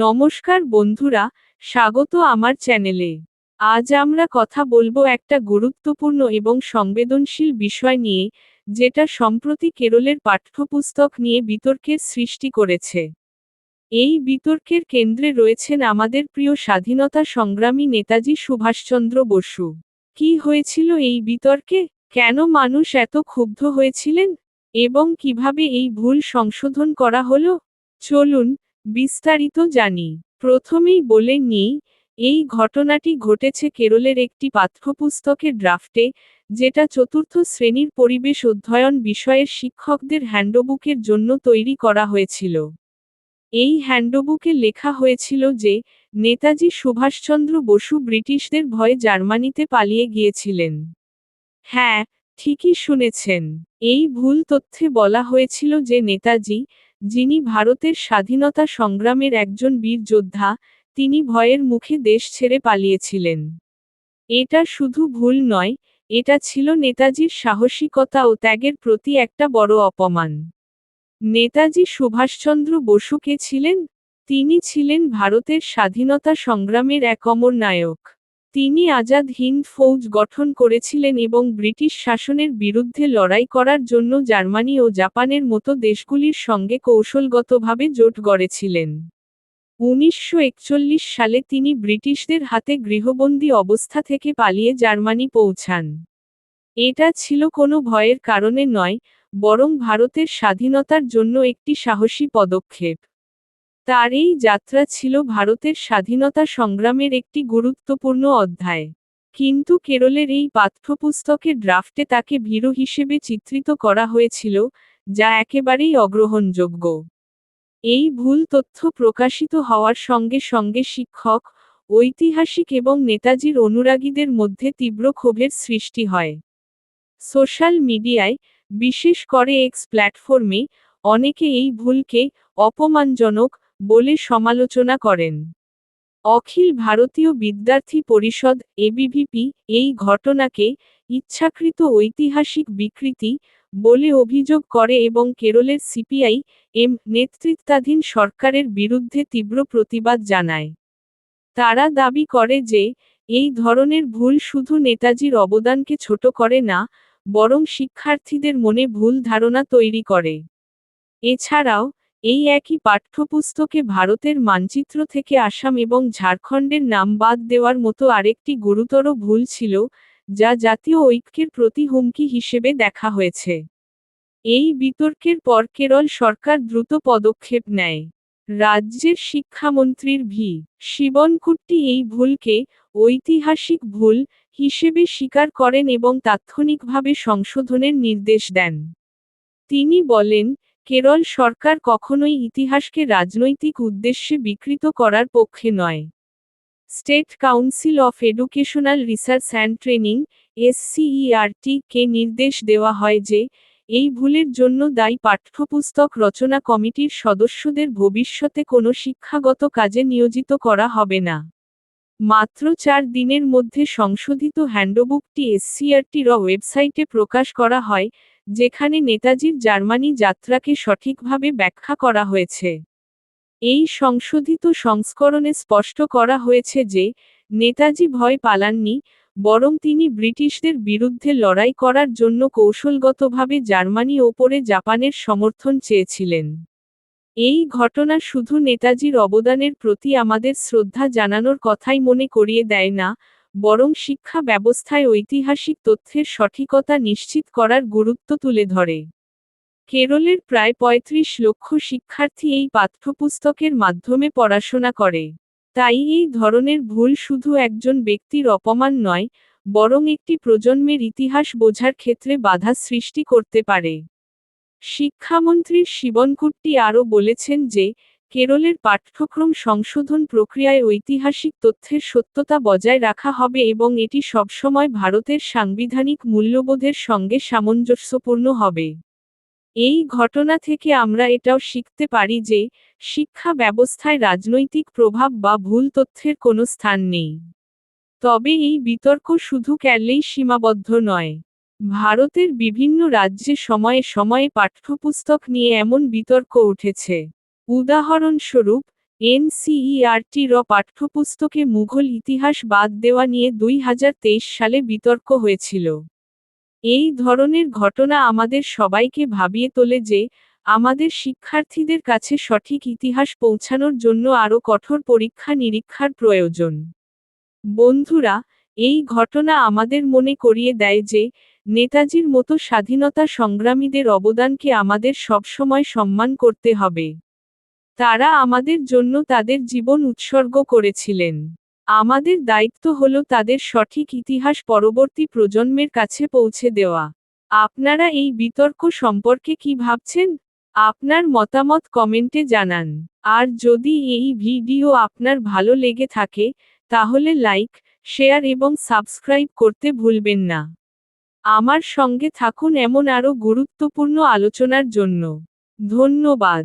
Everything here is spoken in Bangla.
নমস্কার বন্ধুরা, স্বাগত আমার চ্যানেলে। আজ আমরা কথা বলব একটা গুরুত্বপূর্ণ এবং সংবেদনশীল বিষয় নিয়ে, যেটা সম্প্রতি কেরলের পাঠ্যপুস্তক নিয়ে বিতর্কের সৃষ্টি করেছে। এই বিতর্কের কেন্দ্রে রয়েছেন আমাদের প্রিয় স্বাধীনতা সংগ্রামী নেতাজি সুভাষচন্দ্র বসু। কি হয়েছিল এই বিতর্কে? কেন মানুষ এত ক্ষুব্ধ হয়েছিলেন? এবং কীভাবে এই ভুল সংশোধন করা হলো? চলুন বিস্তারিত জানি। প্রথমেই বলে নিই, এই ঘটনাটি ঘটেছে কেরলের একটি পাঠ্যপুস্তকের ড্রাফটে, যেটা চতুর্থ শ্রেণির পরিবেশ অধ্যয়ন বিষয়ের শিক্ষকদের হ্যান্ডবুকের জন্য তৈরি করা হয়েছিল। এই হ্যান্ডবুকে লেখা হয়েছিল যে, নেতাজি সুভাষচন্দ্র বসু ব্রিটিশদের ভয়ে জার্মানিতে পালিয়ে গিয়েছিলেন। হ্যাঁ ঠিকই শুনেছেন। এই ভুল তথ্যে বলা হয়েছিল যে নেতাজি যিনি ভারতের স্বাধীনতা সংগ্রামের একজন বীর যোদ্ধা, তিনি ভয়ের মুখে দেশ ছেড়ে পালিয়েছিলেন। এটা শুধু ভুল নয়, এটা ছিল নেতাজির সাহসিকতা ও ত্যাগের প্রতি একটা বড় অপমান। নেতাজি সুভাষচন্দ্র বসু কে ছিলেন, তিনি ছিলেন ভারতের স্বাধীনতা সংগ্রামের এক অমর নায়ক। তিনি আজাদ হিন্দ ফৌজ গঠন করেছিলেন এবং ব্রিটিশ শাসনের বিরুদ্ধে লড়াই করার জন্য জার্মানি ও জাপানের মতো দেশগুলির সঙ্গে কৌশলগতভাবে জোট গড়েছিলেন। উনিশশো একচল্লিশ সালে তিনি ব্রিটিশদের হাতে গৃহবন্দী অবস্থা থেকে পালিয়ে জার্মানি পৌঁছান। এটা ছিল কোনো ভয়ের কারণে নয়, বরং ভারতের স্বাধীনতার জন্য একটি সাহসী পদক্ষেপ। তার এই যাত্রা ছিল ভারতের স্বাধীনতা সংগ্রামের একটি গুরুত্বপূর্ণ অধ্যায়। কিন্তু কেরলের এই পাঠ্যপুস্তকের ড্রাফটে তাকে ভীরু হিসেবে চিত্রিত করা হয়েছিল, যা একেবারেই অগ্রহণযোগ্য। এই ভুল তথ্য প্রকাশিত হওয়ার সঙ্গে সঙ্গে শিক্ষক, ঐতিহাসিক এবং নেতাজির অনুরাগীদের মধ্যে তীব্র ক্ষোভের সৃষ্টি হয়। সোশ্যাল মিডিয়ায়, বিশেষ করে এক্স প্ল্যাটফর্মে, অনেকে এই ভুলকে অপমানজনক বলে সমালোচনা করেন। অখিল ভারতীয় বিদ্যার্থী পরিষদ এবিভিপি এই ঘটনাকে ইচ্ছাকৃত ঐতিহাসিক বিকৃতি বলে অভিযোগ করে এবং কেরলের সিপিআই এম নেতৃত্বাধীন সরকারের বিরুদ্ধে তীব্র প্রতিবাদ জানায়। তারা দাবি করে যে, এই ধরনের ভুল শুধু নেতাজির অবদানকে ছোট করে না, বরং শিক্ষার্থীদের মনে ভুল ধারণা তৈরি করে। এছাড়াও এই একই পাঠ্যপুস্তকে ভারতের মানচিত্র থেকে আসাম এবং ঝাড়খণ্ডের নাম বাদ দেওয়ার মতো আরেকটি গুরুতর ভুল ছিল, যা জাতীয় ঐক্যের প্রতি হুমকি হিসেবে দেখা হয়েছে। এই বিতর্কের পর কেরল সরকার দ্রুত পদক্ষেপ নেয়। রাজ্যের শিক্ষামন্ত্রীর ভি. শিবনকুট্টি এই ভুলকে ঐতিহাসিক ভুল হিসেবে স্বীকার করেন এবং তাৎক্ষণিকভাবে সংশোধনের নির্দেশ দেন। তিনি বলেন কেরল সরকার কখনোই ইতিহাসকে রাজনৈতিক উদ্দেশ্যে বিকৃত করার পক্ষে নয়। State council of educational research and training SCERT কে নির্দেশ দেওয়া হয় যে, এই ভুলের জন্য দায়ী পাঠ্যপুস্তক রচনা কমিটির সদস্যদের ভবিষ্যতে কোনো শিক্ষাগত কাজে নিয়োজিত করা হবে না। মাত্র চার দিনের মধ্যে সংশোধিত হ্যান্ডবুকটি এসসিআরটির ওয়েবসাইটে প্রকাশ করা হয় যেখানে নেতাজির জার্মানি যাত্রাকে সঠিকভাবে ব্যাখ্যা করা হয়েছে। এই সংশোধিত সংস্করণে স্পষ্ট করা হয়েছে যে, নেতাজি ভয় পালাননি, বরং তিনি ব্রিটিশদের বিরুদ্ধে লড়াই করার জন্য কৌশলগতভাবে জার্মানি ওপরে জাপানের সমর্থন চেয়েছিলেন। এই ঘটনা শুধু নেতাজির অবদানের প্রতি আমাদের শ্রদ্ধা জানানোর কথাই মনে করিয়ে দেয় না বরং শিক্ষা ব্যবস্থায় ঐতিহাসিক তথ্যের সঠিকতা নিশ্চিত করার গুরুত্ব তুলে ধরে। কেরলের প্রায় ৩৫ লক্ষ শিক্ষার্থী এই পাঠ্যপুস্তকের মাধ্যমে পড়াশোনা করে। তাই এই ধরনের ভুল শুধু একজন ব্যক্তির অপমান নয়, বরং একটি প্রজন্মের ইতিহাস বোঝার ক্ষেত্রে বাধা সৃষ্টি করতে পারে। শিক্ষামন্ত্রীর শিবনকুট্টি আরও বলেছেন যে কেরলের পাঠ্যক্রম সংশোধন প্রক্রিয়ায় ঐতিহাসিক তথ্যের সত্যতা বজায় রাখা হবে এবং এটি সবসময় ভারতের সাংবিধানিক মূল্যবোধের সঙ্গে সামঞ্জস্যপূর্ণ হবে। এই ঘটনা থেকে আমরা এটাও শিখতে পারি যে, শিক্ষা ব্যবস্থায় রাজনৈতিক প্রভাব বা ভুল তথ্যের কোনো স্থান নেই। তবে এই বিতর্ক শুধু ক্যারলেই সীমাবদ্ধ নয়। ভারতের বিভিন্ন রাজ্যে সময়ে সময়ে পাঠ্যপুস্তক নিয়ে এমন বিতর্ক উঠেছে। উদাহরণস্বরূপ এনসিইআরটি র পাঠ্যপুস্তকে মুঘল ইতিহাস বাদ দেওয়া নিয়ে দুই হাজার তেইশ সালে বিতর্ক হয়েছিল। এই ধরনের ঘটনা আমাদের সবাইকে ভাবিয়ে তোলে যে, আমাদের শিক্ষার্থীদের কাছে সঠিক ইতিহাস পৌঁছানোর জন্য আরও কঠোর পরীক্ষা নিরীক্ষার প্রয়োজন। বন্ধুরা, এই ঘটনা আমাদের মনে করিয়ে দেয় যে, নেতাজির মতো স্বাধীনতা সংগ্রামীদের অবদানকে আমাদের সবসময় সম্মান করতে হবে। তারা আমাদের জন্য তাদের জীবন উৎসর্গ করেছিলেন। আমাদের দায়িত্ব হল তাদের সঠিক ইতিহাস পরবর্তী প্রজন্মের কাছে পৌঁছে দেওয়া। আপনারা এই বিতর্ক সম্পর্কে কি ভাবছেন? আপনার মতামত কমেন্টে জানান। আর যদি এই ভিডিও আপনার ভালো লেগে থাকে, তাহলে লাইক, শেয়ার এবং সাবস্ক্রাইব করতে ভুলবেন না। আমার সঙ্গে থাকুন এমন আরও গুরুত্বপূর্ণ আলোচনার জন্য। ধন্যবাদ।